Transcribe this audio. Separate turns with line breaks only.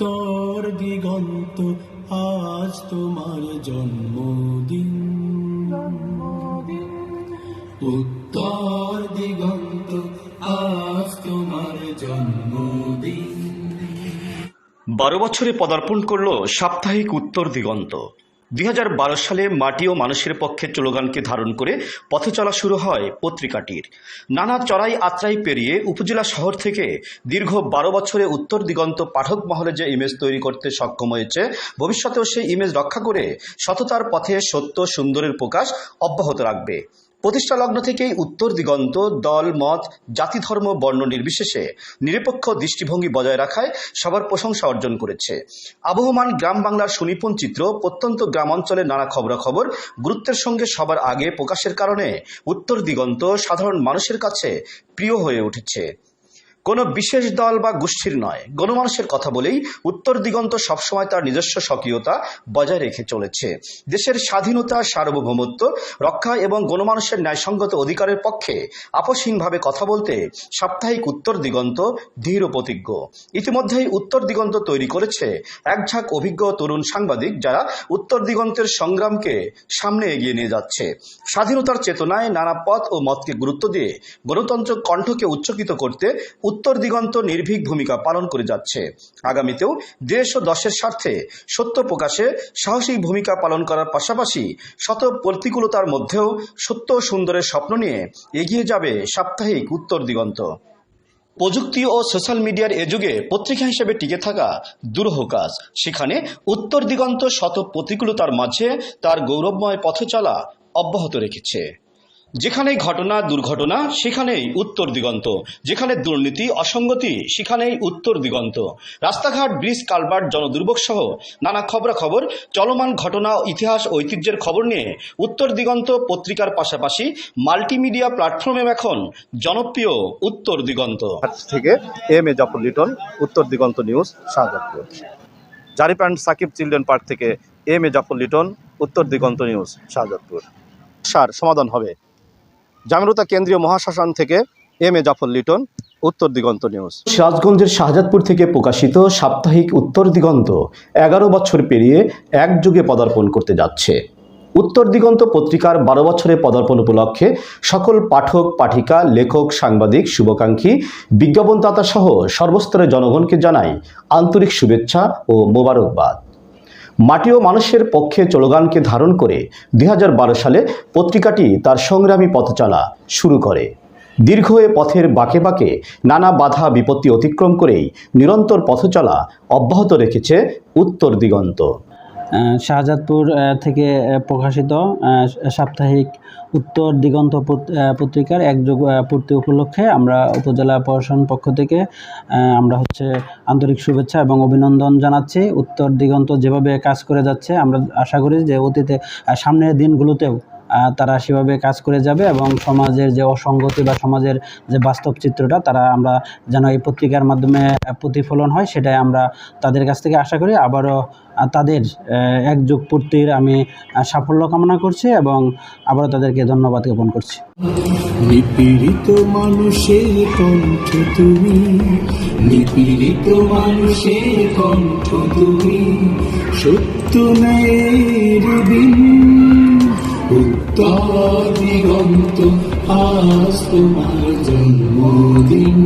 উত্তর দিগন্ত, আজ তোমার জন্মদিন। উত্তর দিগন্ত, আজ তোমার জন্মদিন।
বারো বছরে পদার্পণ করল সাপ্তাহিক উত্তর দিগন্ত। দুই হাজার বারো সালে মাটি ও মানুষের পক্ষে স্লোগানকে ধারণ করে পথে চলা শুরু হয় পত্রিকাটির। নানা চড়াই আত্রাই পেরিয়ে উপজেলা শহর থেকে দীর্ঘ বারো বছরে উত্তর দিগন্ত পাঠক মহলে যে ইমেজ তৈরি করতে সক্ষম হয়েছে, ভবিষ্যতেও সেই ইমেজ রক্ষা করে সততার পথে সত্য সুন্দরের প্রকাশ অব্যাহত রাখবে। প্রতিষ্ঠা লগ্ন থেকেই উত্তর দিগন্ত, দল, মত, জাতি, ধর্ম, বর্ণ নির্বিশেষে নিরপেক্ষ দৃষ্টিভঙ্গি বজায় রাখায় সবার প্রশংসা অর্জন করেছে। আবহমান গ্রাম বাংলার সুনিপুণ চিত্র, প্রত্যন্ত গ্রামাঞ্চলের নানা খবরাখবর, গুরুত্বের সঙ্গে সবার আগে প্রকাশের কারণে উত্তর দিগন্ত সাধারণ মানুষের কাছে প্রিয় হয়ে উঠেছে। কোনো বিশেষ দল বা গোষ্ঠীর নয়। গণমানুষের কথা বলেই উত্তর দিগন্ত সবসময় তার নিজস্ব স্বকীয়তা বজায় রেখে চলেছে। দেশের স্বাধীনতা, সার্বভৌমত্ব, রক্ষা এবং গণমানুষের ন্যায়সঙ্গত অধিকারের পক্ষে আপসহীনভাবে কথা বলতে সাপ্তাহিক উত্তর দিগন্ত দৃঢ় প্রতিজ্ঞ। ইতিমধ্যেই উত্তর দিগন্ত তৈরি করেছে এক ঝাঁক অভিজ্ঞ তরুণ সাংবাদিক যারা উত্তর দিগন্তের সংগ্রামকে সামনে এগিয়ে নিয়ে যাচ্ছে। স্বাধীনতার চেতনায় নানা পথ ও মতকে গুরুত্ব দিয়ে গণতন্ত্র কণ্ঠকে উচ্চকিত করতে উত্তর দিগন্ত নির্ভীক ভূমিকা পালন করে যাচ্ছে। আগামীতেও দেশ ও দশের স্বার্থে সত্য প্রকাশে সাহসী ভূমিকা পালন করার পাশাপাশি শত প্রতিকূলতার মধ্যেও সত্য সুন্দরের স্বপ্ন নিয়ে এগিয়ে যাবে সাপ্তাহিক উত্তর দিগন্ত। প্রযুক্তি ও সোশ্যাল মিডিয়ার এ যুগে পত্রিকা হিসেবে টিকে থাকা দুরূহ কাজ। সেখানে উত্তর দিগন্ত শত প্রতিকূলতার মাঝে তার গৌরবময় পথে চলা অব্যাহত রেখেছে। যেখানেই ঘটনা, দুর্ঘটনা, সেখানেই উত্তর দিগন্ত। যেখানে দুর্নীতি, অসঙ্গতি, সেখানেই উত্তর দিগন্ত। রাস্তাঘাট, ব্রিজ কালভার্ট জনদুর্ভোগ সহ নানা খবরাখবর, চলমান ঘটনা, ইতিহাস, ঐতিহ্যের খবর নিয়ে উত্তর দিগন্ত পত্রিকার পাশাপাশি মাল্টিমিডিয়া প্ল্যাটফর্মে এখন জনপ্রিয় উত্তর দিগন্ত।
থেকে M A Jafar Liton, Uttar Diganta news, Shahzadpur. And Sakib children park থেকে M A Jafar Liton, Uttar Diganta news, Shahzadpur. সার সমাধান হবে। জামিরুতা কেন্দ্রীয় মহাশাসন থেকে M A Zafar Liton, Uttar Diganta news.
সিরাজগঞ্জের শাহজাদপুর থেকে প্রকাশিত সাপ্তাহিক উত্তর দিগন্ত এগারো বছর পেরিয়ে এক যুগে পদার্পণ করতে যাচ্ছে। উত্তর দিগন্ত পত্রিকার বারো বছরে পদার্পণ উপলক্ষে সকল পাঠক, পাঠিকা, লেখক, সাংবাদিক, শুভাকাঙ্ক্ষী, বিজ্ঞাপনদাতা সহ সর্বস্তরের জনগণকে জানাই আন্তরিক শুভেচ্ছা ও মোবারকবাদ। মাটি ও মানুষের পক্ষে চলগানকে ধারণ করে দুই হাজার বারো সালে পত্রিকাটি তার সংগ্রামী পথচলা শুরু করে। দীর্ঘ এ পথের বাঁকে বাঁকে নানা বাধা বিপত্তি অতিক্রম করেই নিরন্তর পথচলা অব্যাহত রেখেছে উত্তর দিগন্ত।
শাহজাদপুর থেকে প্রকাশিত সাপ্তাহিক উত্তর দিগন্ত পত- পত্রিকার একযোগ যুগ পূর্তি উপলক্ষে আমরা উপজেলা প্রশাসন পক্ষ থেকে আমরা হচ্ছে আন্তরিক শুভেচ্ছা এবং অভিনন্দন জানাচ্ছি। উত্তর দিগন্ত যেভাবে কাজ করে যাচ্ছে, আমরা আশা করি যে অতীতে সামনের দিনগুলোতেও তারা সেভাবে কাজ করে যাবে এবং সমাজের যে অসঙ্গতি বা সমাজের যে বাস্তব চিত্রটা, তারা আমরা যেন এই পত্রিকার মাধ্যমে প্রতিফলন হয়, সেটাই আমরা তাদের কাছ থেকে আশা করি। আবারও তাদের একযোগ পূর্তির আমি সাফল্য কামনা করছি এবং আবারও তাদেরকে ধন্যবাদ জ্ঞাপন করছি।
নিপীড়িত মানুষের কণ্ঠ তুমি, নিপীড়িত মানুষের কণ্ঠ তুমি, সত্য আজ তোমার জন্মদিন